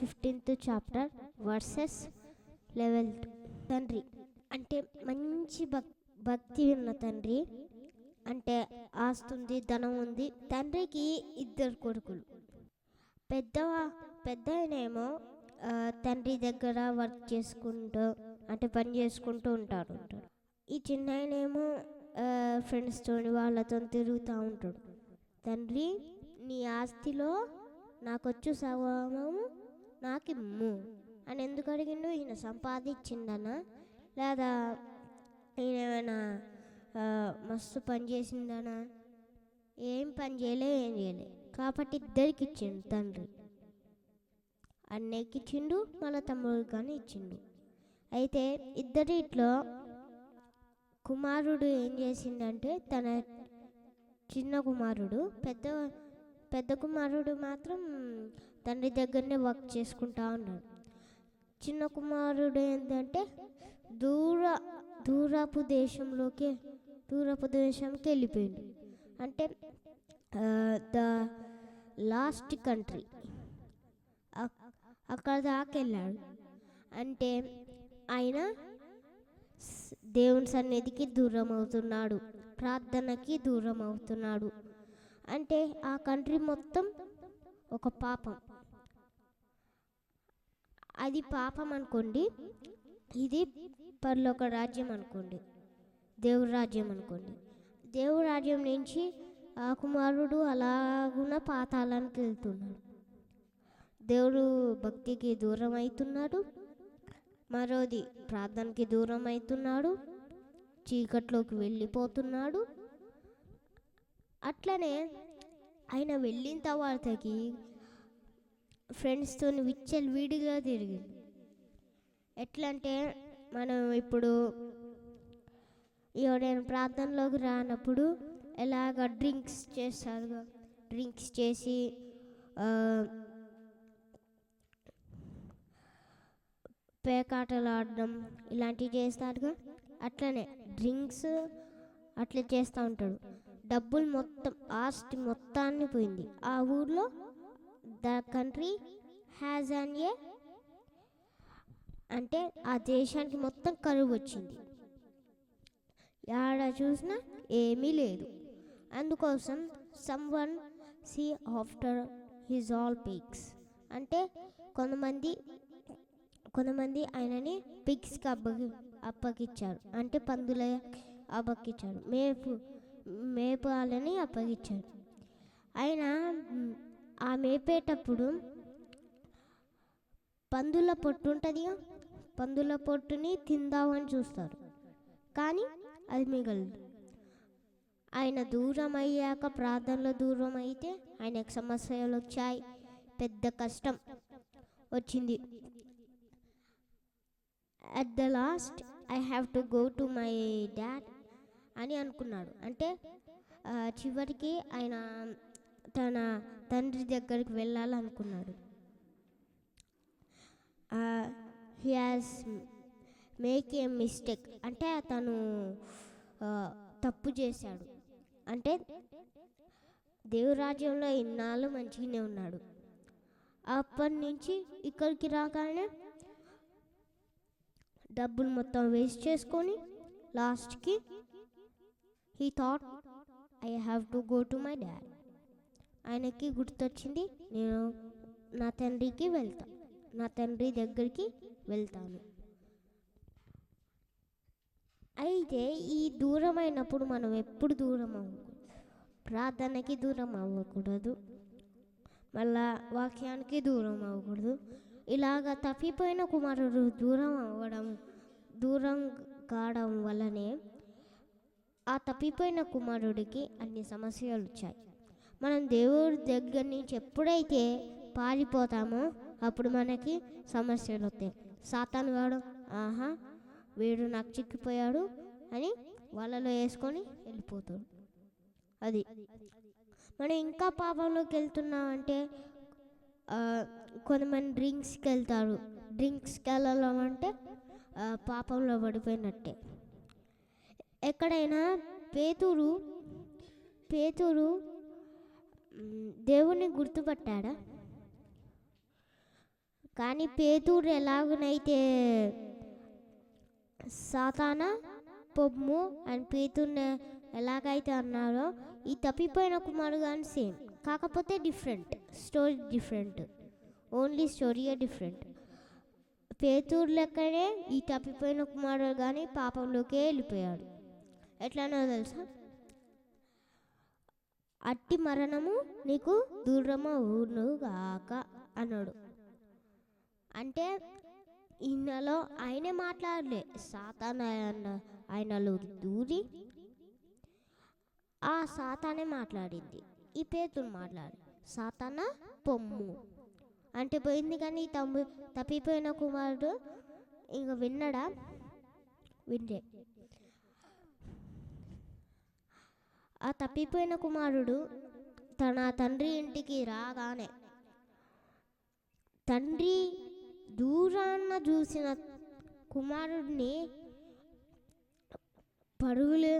Fifteenth chapter versus లెవెల్త్. తండ్రి అంటే మంచి భక్ భక్తి ఉన్న తండ్రి అంటే ఆస్తుంది ధనం ఉంది తండ్రికి ఇద్దరు కొడుకులు. పెద్ద పెద్ద ఆయనేమో తండ్రి దగ్గర వర్క్ చేసుకుంటూ అంటే పని చేసుకుంటూ ఉంటాడు. ఈ చిన్న ఆయనేమో ఫ్రెండ్స్తో వాళ్ళతో తిరుగుతూ ఉంటాడు. తండ్రి నీ ఆస్తిలో నాకొచ్చు సగము నాకిమ్ము అని ఎందుకు అడిగిండు? ఈయన సంపాదించిండనా? లేదా ఈయన ఏమైనా మస్తు పని చేసిండనా? ఏం పని చేయలే ఏం చేయలే. కాబట్టి ఇద్దరికి ఇచ్చిండు తండ్రి. అన్నయ్యకి ఇచ్చిండు మళ్ళీ తమ్ముడికి కానీ ఇచ్చిండు. అయితే ఇద్దరిట్లో కుమారుడు ఏం చేసిండంటే తన చిన్న కుమారుడు పెద్ద పెద్ద కుమారుడు మాత్రం తండ్రి దగ్గరనే వర్క్ చేసుకుంటా ఉన్నాడు చిన్న కుమారుడు ఏంటంటే దూర దూరపు దేశంలోకి దూరపు దేశంకి వెళ్ళిపోయిండు. అంటే ద లాస్ట్ కంట్రీ. అక్కడ దాకా వెళ్ళాడు. అంటే ఆయన దేవుని సన్నిధికి దూరం అవుతున్నాడు. ప్రార్థనకి దూరం అవుతున్నాడు. అంటే ఆ కంట్రీ మొత్తం ఒక పాపం. అది పాపం అనుకోండి. ఇది పరలోక రాజ్యం అనుకోండి. దేవుడి రాజ్యం అనుకోండి. దేవుడి రాజ్యం నుంచి ఆ కుమారుడు అలాగున పాతాళానికి వెళ్తున్నాడు. దేవుడు భక్తికి దూరం అవుతున్నాడు మరోది ప్రార్థనకి దూరం అవుతున్నాడు చీకట్లోకి వెళ్ళిపోతున్నాడు. అట్లనే ఆయన వెళ్ళిన తర్వాతకి ఫ్రెండ్స్తో విచ్చల్ వీడిగా తిరిగింది. ఎట్లా అంటే మనం ఇప్పుడు ఎవడైనా ప్రార్థనలోకి రానప్పుడు ఎలాగ డ్రింక్స్ చేస్తారు డ్రింక్స్ చేసి పేకాటలు ఆడడం ఇలాంటివి చేస్తారుగా అట్లనే డ్రింక్స్ అట్లా చేస్తూ ఉంటాడు. డబ్బులు మొత్తం ఆస్తి మొత్తాన్ని పోయింది. ఆ ఊర్లో the country has an a అంటే ఆ దేశానికి మొత్తం కరువు వచ్చింది. ఆడ చూసినా ఏమీ లేదు. అందుకోసం some one see after his all picks అంటే కొంతమంది కొంతమంది ఆయనని పిగ్స్కి అప్పగి అప్పగించారు. అంటే పందుల అప్పగించారు. మేపు మేపాలని అప్పగించారు. ఆయన ఆ మేపేటప్పుడు పందుల పొట్టు ఉంటుందిగా పందుల పొట్టుని తిందామని చూస్తారు. కానీ అది మిగలదు. ఆయన దూరం అయ్యాక ప్రార్థనలో దూరం అయితే ఆయనకు సమస్యలు వచ్చాయి. పెద్ద కష్టం వచ్చింది. At the last I have to go to my dad అని అనుకున్నాడు. అంటే చివరికి ఆయన తన తండ్రి దగ్గరికి వెళ్ళాలనుకున్నాడు. He has make a mistake అంటే తను తప్పు చేశాడు. అంటే దేవురాజ్యంలో ఇన్నాళ్ళు మంచిగానే ఉన్నాడు. అప్పటి నుంచి ఇక్కడికి రాగానే డబ్బులు మొత్తం వేస్ట్ చేసుకొని లాస్ట్కి he thought I have to go to my dad ఆయనకి గుర్తొచ్చింది నేను నా తండ్రికి వెళ్తా నా తండ్రి దగ్గరికి వెళ్తాను. అయితే ఈ దూరమైనప్పుడు మనం ఎప్పుడు దూరం అవ్వకూడదు. ప్రార్థనకి దూరం అవ్వకూడదు. మళ్ళా వాక్యానికి దూరం అవ్వకూడదు. ఇలాగ తప్పిపోయిన కుమారుడు దూరం అవ్వడం దూరం కావడం వల్లనే ఆ తప్పిపోయిన కుమారుడికి అన్ని సమస్యలు వచ్చాయి. మనం దేవుడి దగ్గర నుంచి ఎప్పుడైతే పారిపోతామో అప్పుడు మనకి సమస్యలు వస్తాయి. సాతాను వాడు ఆహా వీడు నాకు చిక్కిపోయాడు అని వాళ్ళలో వేసుకొని వెళ్ళిపోతాడు. అది. మనం ఇంకా పాపంలోకి వెళ్తున్నామంటే కొంతమంది డ్రింక్స్కి వెళ్తారు డ్రింక్స్కి వెళ్ళడం అంటే పాపంలో పడిపోయినట్టే. ఎక్కడైనా పేతురు పేతురు దేవుని గుర్తుపట్టాడా? కానీ పేదూరు ఎలాగనైతే సాతాన పొమ్ము అండ్ పేతుర్ని ఎలాగైతే అన్నారో ఈ తప్పిపోయిన కుమారుడు కానీ సేమ్. కాకపోతే డిఫరెంట్. Story different. ఓన్లీ స్టోరీయే డిఫరెంట్. పేతూరు లెక్కనే ఈ తప్పిపోయిన కుమారుడు కానీ పాపంలోకే వెళ్ళిపోయాడు. ఎట్లానో తెలుసా? అట్టి మరణము నీకు దూరమవునుగాక అన్నాడు. అంటే ఈయనలో ఆయనే మాట్లాడలే. సాతాన్ ఆయనలో దూరి ఆ సాతానే మాట్లాడింది. ఈ పేతుడు మాట్లాడి సాతాన పొమ్ము. అంటే పోయింది కానీ తమ్ము తప్పిపోయిన కుమారుడు ఇంక విన్నడా? విండే ఆ తప్పిపోయిన కుమారుడు తన తండ్రి ఇంటికి రాగానే తండ్రి దూరాన్న చూసిన కుమారుడిని పరుగులు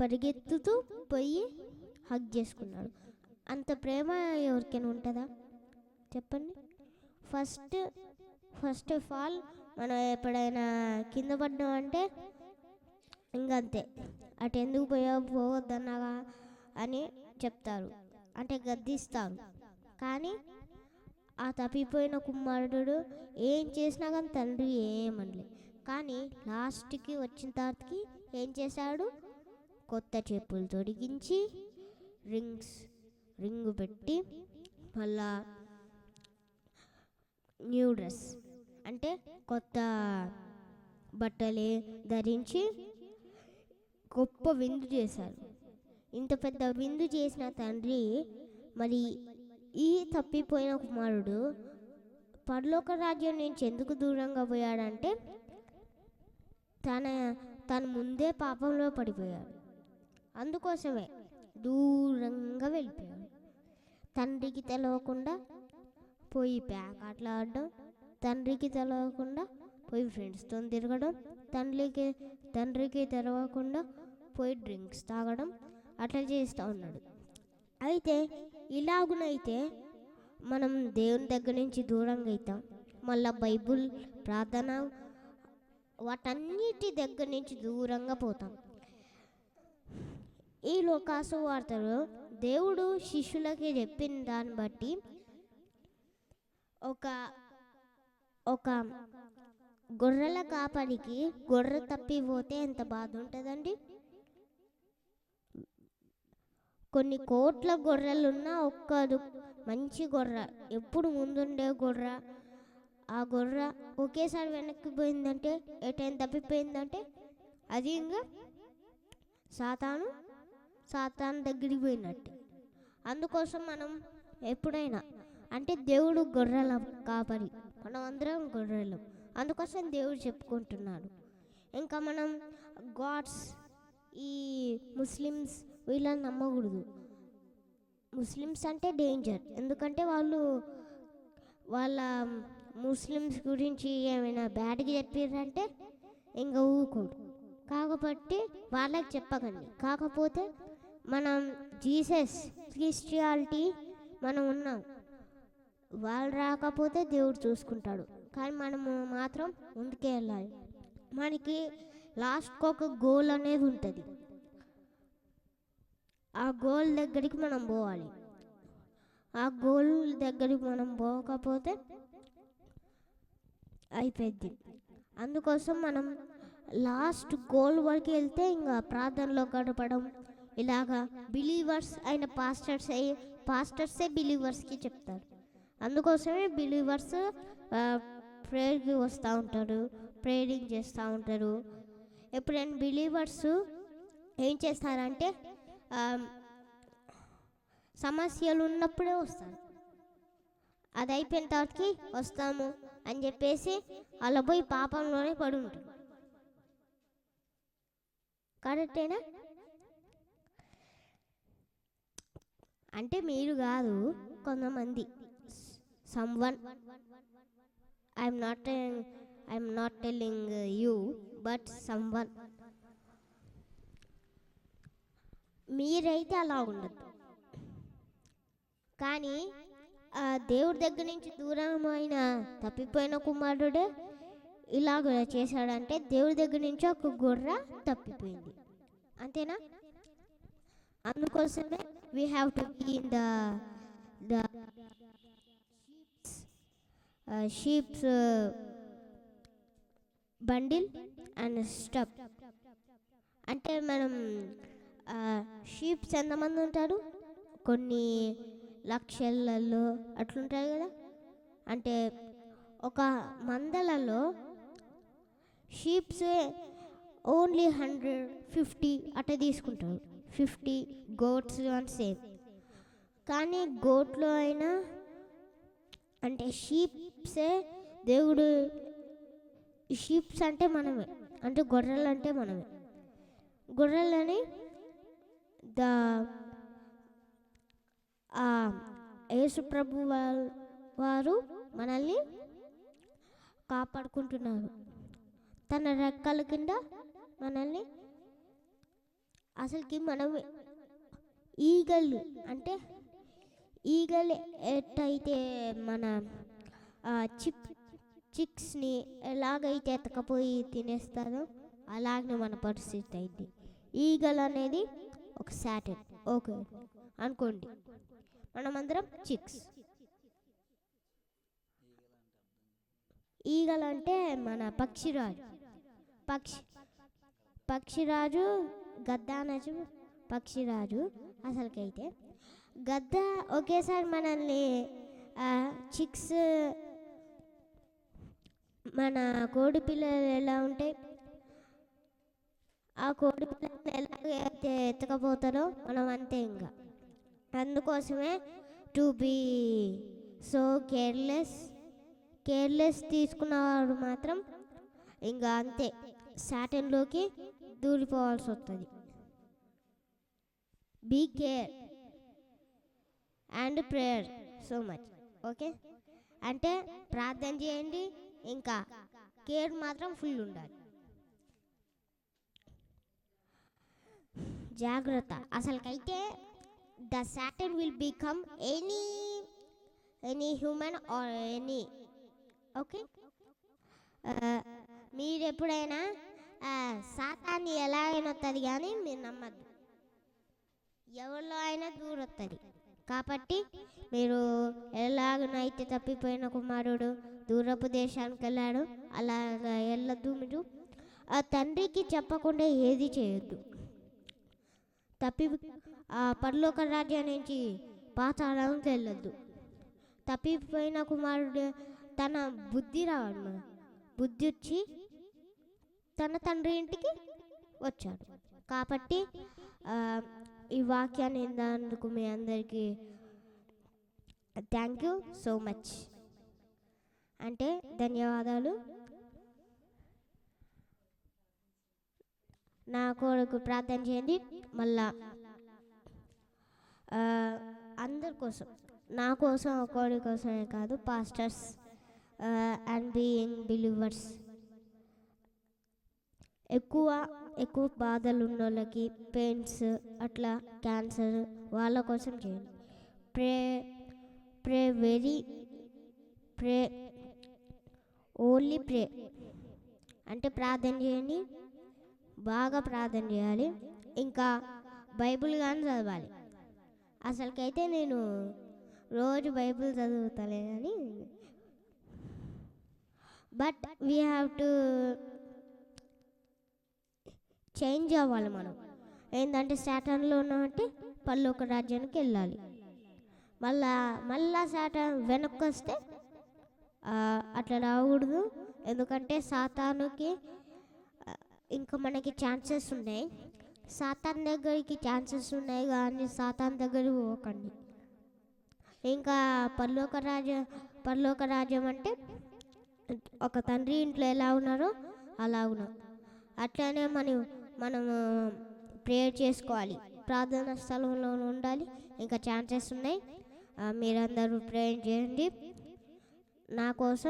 పరిగెత్తుతూ పోయి హగ్ చేసుకున్నాడు. అంత ప్రేమ ఎవరికైనా ఉంటుందా? చెప్పండి. ఫస్ట్ ఫస్ట్ ఆఫ్ ఆల్ మనం ఎప్పుడైనా కింద పడ్డామంటే ఇంకంతే. అటు ఎందుకు పోయా పోవద్దన్నాగా అని చెప్తారు. అంటే గద్దిస్తారు కానీ ఆ తప్పిపోయిన కుమారుడు ఏం చేసినా కానీ తండ్రి ఏమనలే. కానీ లాస్ట్కి వచ్చిన తర్వాతకి ఏం చేశాడు? కొత్త చెప్పులు తొడిగించి రింగ్స్ రింగ్ పెట్టి మళ్ళా న్యూ డ్రెస్ అంటే కొత్త బట్టలే ధరించి గొప్ప విందు చేశారు. ఇంత పెద్ద విందు చేసిన తండ్రి మరి ఈ తప్పిపోయిన కుమారుడు పరలోక రాజ్యం నుంచి ఎందుకు దూరంగా పోయాడంటే తన తన ముందే పాపంలో పడిపోయాడు. అందుకోసమే దూరంగా వెళ్ళిపోయాడు. తండ్రికి తెలవకుండా పోయి ప్యాక్ ఆడడం తండ్రికి తెలవకుండా పోయి ఫ్రెండ్స్తో తిరగడం తండ్రికి తండ్రికి తెలవకుండా పోయి డ్రింక్స్ తాగడం అట్లా చేస్తూ ఉన్నాడు. అయితే ఇలాగునైతే మనం దేవుని దగ్గర నుంచి దూరంగా అవుతాం మళ్ళా బైబుల్ ప్రార్థన వాటన్నిటి దగ్గర నుంచి దూరంగా పోతాం. ఈ లోకాసు వార్తలో దేవుడు శిష్యులకి చెప్పిన దాన్ని బట్టి ఒక ఒక గొర్రెల కాపరికి గొర్రె తప్పిపోతే ఎంత బాధ ఉంటుందండి? కొన్ని కోట్ల గొర్రెలున్నా ఒక్కదు. మంచి గొర్రె. ఎప్పుడు ముందుండే గొర్రె? ఆ గొర్రె ఒకేసారి వెనక్కి పోయిందంటే ఎటైనా తప్పిపోయిందంటే అది ఇంకా సాతాను సాతాను దగ్గరికి పోయినట్టు. అందుకోసం మనం ఎప్పుడైనా అంటే దేవుడు గొర్రెల కాపరి. మనం అందరం గొర్రెలు. అందుకోసం దేవుడు చెప్పుకుంటున్నాడు. ఇంకా మనం గాడ్స్ ఈ ముస్లిమ్స్ వీళ్ళని నమ్మకూడదు. ముస్లిమ్స్ అంటే డేంజర్ ఎందుకంటే వాళ్ళు వాళ్ళ ముస్లిమ్స్ గురించి ఏమైనా బ్యాడ్గా చెప్పారంటే ఇంకా ఊరుకోడు కాకపోతే వాళ్ళకి చెప్పకండి. కాకపోతే మనం జీసస్ క్రిస్టియాలిటీ మనం ఉన్నాం. వాళ్ళు రాకపోతే దేవుడు చూసుకుంటాడు. కానీ మనము మాత్రం ముందుకే వెళ్ళాలి మనకి లాస్ట్కి ఒక గోల్ అనేది ఉంటుంది. ఆ గోల్ దగ్గరికి మనం పోవాలి. ఆ గోల్ దగ్గరికి మనం పోకపోతే అయిపోద్ది అందుకోసం మనం లాస్ట్ గోల్ వరకు వెళ్తే ఇంకా ప్రార్థనలో గడపడం ఇలాగా బిలీవర్స్ అయిన పాస్టర్స్ పాస్టర్సే బిలీవర్స్కి చెప్తారు. అందుకోసమే బిలీవర్స్ ప్రేయర్కి వస్తూ ఉంటారు ప్రేయరింగ్ చేస్తూ ఉంటారు. ఎప్పుడైనా బిలీవర్స్ ఏం చేస్తారంటే సమస్యలు ఉన్నప్పుడే వస్తారు అది అయిపోయిన తర్వాతకి వస్తాము అని చెప్పేసి అలా పోయి పాపంలోనే పడి ఉంటారు కరెక్టేనా? అంటే మీరు కాదు కొంతమంది. Someone I'm not I'm not telling you but someone మీరైతే అలా ఉండదు కానీ ఆ దేవుడి దగ్గర నుంచి దూరమైన తప్పిపోయిన కుమారుడే ఇలాగ చేశాడంటే దేవుడి దగ్గర నుంచి ఒక గొర్రె తప్పిపోయింది. అంతేనా? అందుకోసమే we have to be in the the sheeps bundle and stuff అంటే మనం షీప్స్ ఎంతమంది ఉంటారు? కొన్ని లక్షలలో అట్లుంటాయి కదా. అంటే ఒక మందలలో షీప్స్ ఓన్లీ హండ్రెడ్ ఫిఫ్టీ అట్ట తీసుకుంటారు. ఫిఫ్టీ గోట్స్ అని సేమ్ కానీ గోట్లో అయినా అంటే షీప్సే దేవుడు షీప్స్ అంటే మనమే. అంటే గొర్రెలు అంటే మనమే. గొర్రెలని da ఆ యేసు ప్రభు వారు మనల్ని కాపాడుకుంటున్నారు. తన రెక్కల కింద మనల్ని అసలుకి మనం ఈగలు అంటే ఈగలు ఎట్టయితే మన ఆ, చిక్ చిక్స్ని ఎలాగైతే ఎత్తకపోయి తినేస్తారో అలాగనే మన పరిస్థితి అయింది. ఈగలు అనేది ఒక శాటన్ ఓకే. అనుకోండి. మనమందరం చిక్స్. ఈగలు అంటే మన పక్షిరాజు. పక్షి పక్షిరాజు గద్ద అనొచ్చు పక్షిరాజు అసలుకైతే. గద్ద ఒకేసారి మనల్ని చిక్స్ మన కోడి పిల్లలు ఎలా ఉంటాయి ఆ కోడి పిల్లల్ని ఎలాగైతే ఎత్తకపోతారో మనం అంతే ఇంకా అందుకోసమే to be so careless careless తీసుకున్నవాడు మాత్రం ఇంకా అంతే. సాటన్లోకి దూరిపోవాల్సి వస్తుంది be care and prayer so much okay? అంటే ప్రార్థన చేయండి ఇంకా కేర్ మాత్రం ఫుల్ ఉండాలి. జాగ్రత్త. అసలుకైతే the Saturn will become any any human or any. Okay? మీరు ఎప్పుడైనా సాతాన్ని ఎలా అయినొస్తుంది కానీ మీరు నమ్మద్దు. ఎవరిలో అయినా దూరొస్తుంది కాబట్టి మీరు ఎలాగనైతే తప్పిపోయిన కుమారుడు దూరపు దేశానికి వెళ్ళాడు అలాగా వెళ్ళద్దు మీరు ఆ తండ్రికి చెప్పకుండా ఏది చేయొద్దు. తప్పి ఆ పరలోక రాజ్యం నుంచి పాతాళంకి వెళ్ళొద్దు. తప్పిపోయిన కుమారుడు తన బుద్ధి రావడం బుద్ధి వచ్చి తన తండ్రి ఇంటికి వచ్చాడు. కాబట్టి ఈ వాక్యాన్ని విన్నందుకు మీ అందరికీ థ్యాంక్ యూ సో మచ్ అంటే ధన్యవాదాలు. నా కొరకు ప్రార్థన చేయండి. మళ్ళా అందరి కోసం నా కోసం ఒకరి కోసమే కాదు పాస్టర్స్ అండ్ బీయింగ్ బిలీవర్స్ ఎక్కువ ఎక్కువ బాధలు ఉన్న వాళ్ళకి పెయిన్స్ అట్లా క్యాన్సర్ వాళ్ళ కోసం చేయండి. ప్రే ప్రే వెరీ ప్రే ఓన్లీ ప్రే అంటే ప్రార్థన చేయండి. బాగా ప్రార్థన చేయాలి. ఇంకా బైబిల్ కానీ చదవాలి. అసలుకైతే నేను రోజు బైబిల్ చదువుతలే కానీ but we have to change అవ్వాలి మనం. ఏంటంటే శాటన్లో ఉన్నామంటే పల్లొక రాజ్యానికి వెళ్ళాలి. మళ్ళా మళ్ళా శాటన్ వెనక్కి వస్తే అట్లా రాకూడదు. ఎందుకంటే సాతానుకి ఇంకా మనకి ఛాన్సెస్ ఉన్నాయి. సాతాన్ దగ్గరికి ఛాన్సెస్ ఉన్నాయి కానీ సాతాన్ దగ్గరికి పోకండి. ఇంకా పర్లోక రాజ్యం పర్లోక రాజ్యం అంటే ఒక తండ్రి ఇంట్లో ఎలా ఉన్నారో అలా ఉన్నాం. అట్లనే మనం మనము ప్రేయర్ చేసుకోవాలి. ప్రార్థన స్థలంలో ఉండాలి. ఇంకా ఛాన్సెస్ ఉన్నాయి. మీరందరూ ప్రేయర్ చేయండి. నా కోసం